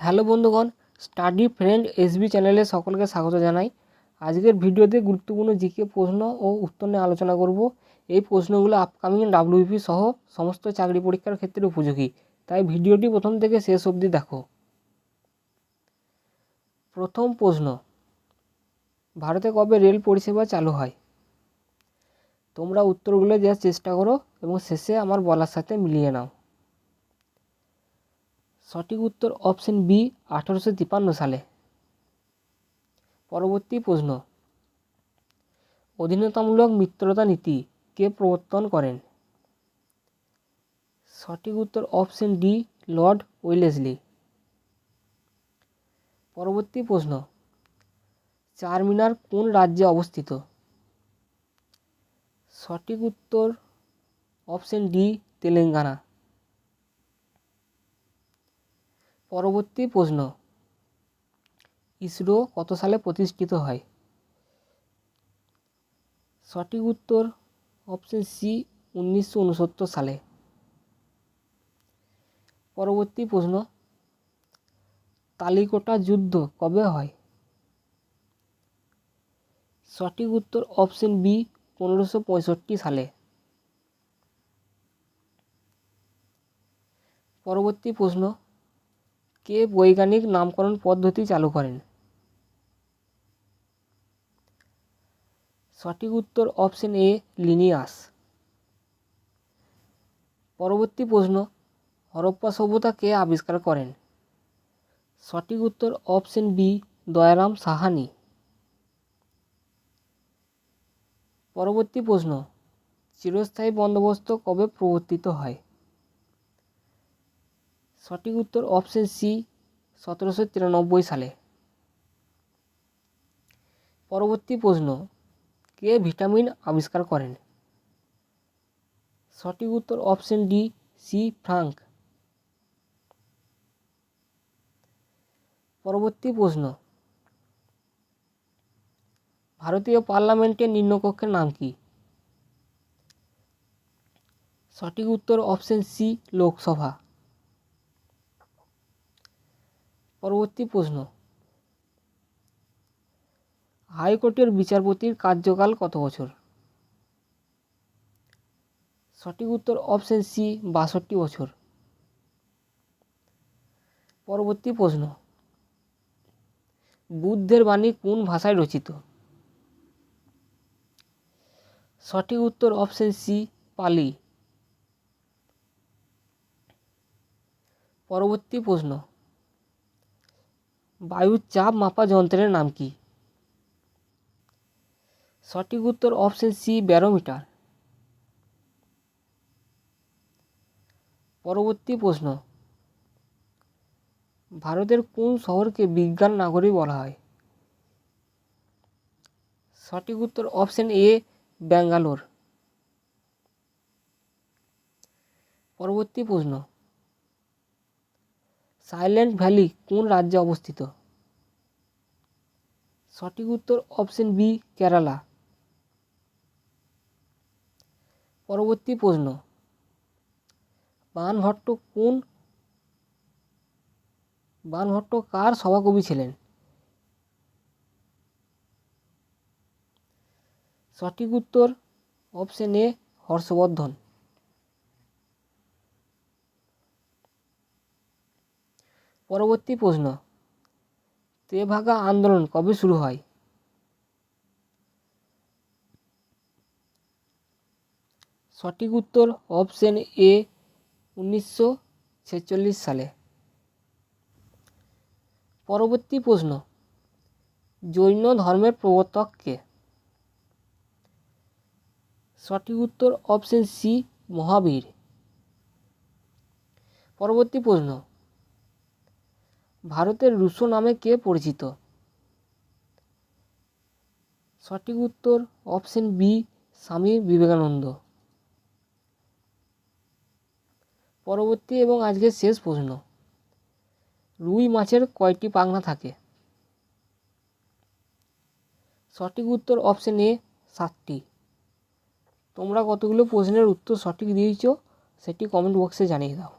Hello বন্ধুগণ, study friend SB চ্যানেলে সকলকে স্বাগত জানাই। আজকের ভিডিওতে গুরুত্বপূর্ণ জিকে প্রশ্ন ও উত্তর নিয়ে আলোচনা করব। এই প্রশ্নগুলো আপকামিং ডাব্লিউপি সহ সমস্ত চাকরি পরীক্ষার ক্ষেত্রে উপযোগী। তাই ভিডিওটি প্রথম থেকে শেষ অবধি দেখো। প্রথম প্রশ্ন, ভারতে কবে রেল পরিষেবা চালু হয়? তোমরা উত্তরগুলো দেওয়ার চেষ্টা করো এবং শেষে আমার বলার সাথে মিলিয়ে নাও। সঠিক উত্তর অপশন বি, আঠারোশো তিপান্ন সালে। পরবর্তী প্রশ্ন। অধীনতামূলক মিত্রতা নীতি কে প্রবর্তন করেন? সঠিক উত্তর অপশন ডি, লর্ড ওয়েলেসলি। পরবর্তী প্রশ্ন। চারমিনার কোন রাজ্যে অবস্থিত? সঠিক উত্তর অপশন ডি, তেলেঙ্গানা। পরবর্তী প্রশ্ন। ইসরো কত সালে প্রতিষ্ঠিত হয়? সঠিক উত্তর অপশন সি উনিশশো উনসত্তর সালে। পরবর্তী প্রশ্ন, তালিকোটা যুদ্ধ কবে হয়? সঠিক উত্তর অপশন বি পনেরোশো সালে। পরবর্তী প্রশ্ন কে বৈজ্ঞানিক নামকরণ পদ্ধতি চালু করেন? সঠিক উত্তর অপশন এ, লিনিয়াস। পরবর্তী প্রশ্ন, হরপ্পা সভ্যতা কে আবিষ্কার করেন? সঠিক উত্তর অপশন বি, দয়ারাম সাহানি। পরবর্তী প্রশ্ন, চিরস্থায়ী বন্দোবস্ত কবে প্রবর্তিত হয়? সঠিক উত্তর অপশন সি, সতেরোশো তিরানব্বই সালে। পরবর্তী প্রশ্ন, কে ভিটামিন আবিষ্কার করেন? সঠিক উত্তর অপশন ডি, সি, ফ্রাঙ্ক। পরবর্তী প্রশ্ন, ভারতীয় পার্লামেন্টের নিম্নকক্ষের নাম কি? সঠিক উত্তর অপশন সি, লোকসভা। পরবর্তী প্রশ্ন। হাইকোর্টের বিচারপতির কার্যকাল কত বছর? সঠিক উত্তর অপশন সি, বাষট্টি বছর। পরবর্তী প্রশ্ন। বুদ্ধের বাণী কোন ভাষায় রচিত? সঠিক উত্তর অপশন সি, পালি। পরবর্তী প্রশ্ন। বায়ুর চাপ মাপা যন্ত্রের নাম কি? সঠিক উত্তর অপশন সি, ব্যারোমিটার। পরবর্তী প্রশ্ন। ভারতের কোন শহরকে বিজ্ঞান নাগরী বলা হয়? সঠিক উত্তর অপশন এ, ব্যাঙ্গালোর। পরবর্তী প্রশ্ন। সাইলেন্ট ভ্যালি কোন রাজ্যে অবস্থিত? সঠিক উত্তর অপশন বি, কেরালা। পরবর্তী প্রশ্ন, বানভট্ট কোন, বানভট্ট কার সভাকবি ছিলেন? সঠিক উত্তর অপশন এ, হর্ষবর্ধন। পরবর্তী প্রশ্ন তেভাগা আন্দোলন কবে শুরু হয়? সঠিক উত্তর অপশন এ, উনিশশো ছেচল্লিশ সালে। পরবর্তী প্রশ্ন, জৈন ধর্মের প্রবর্তক কে? সঠিক উত্তর অপশন সি, মহাবীর। পরবর্তী প্রশ্ন ভারতের রুশো নামে কে পরিচিত? সঠিক উত্তর অপশন বি স্বামী বিবেকানন্দ। পরবর্তী এবং আজকের শেষ প্রশ্ন। রুই মাছের কয়টি পাখনা থাকে? সঠিক উত্তর অপশন এ সাতটি। তোমরা কতগুলো প্রশ্নের উত্তর সঠিক দিয়েছ, সেটি কমেন্ট বক্সে জানিয়ে দাও।